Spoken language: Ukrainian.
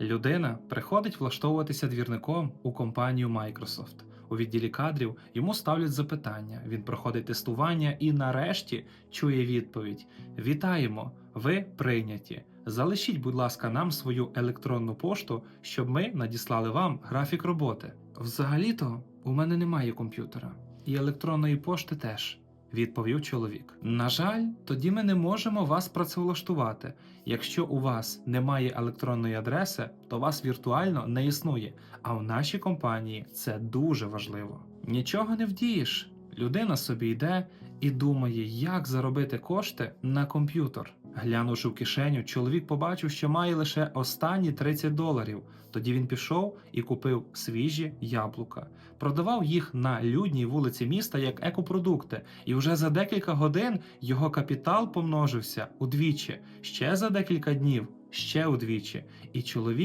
Людина приходить влаштовуватися двірником у компанію Microsoft. У відділі кадрів йому ставлять запитання. Він проходить тестування і нарешті чує відповідь: Вітаємо! Ви прийняті. Залишіть, будь ласка, нам свою електронну пошту, щоб ми надіслали вам графік роботи. Взагалі-то у мене немає комп'ютера, і електронної пошти теж. Відповів чоловік. На жаль, тоді ми не можемо вас працевлаштувати. Якщо у вас немає електронної адреси, то вас віртуально не існує. А в нашій компанії це дуже важливо. Нічого не вдієш. Людина собі йде і думає, як заробити кошти на комп'ютер. Глянувши в кишеню, чоловік побачив, що має лише останні 30 доларів. Тоді він пішов і купив свіжі яблука, продавав їх на людній вулиці міста як екопродукти, і вже за декілька годин його капітал помножився удвічі, ще за декілька днів ще удвічі, і чоловік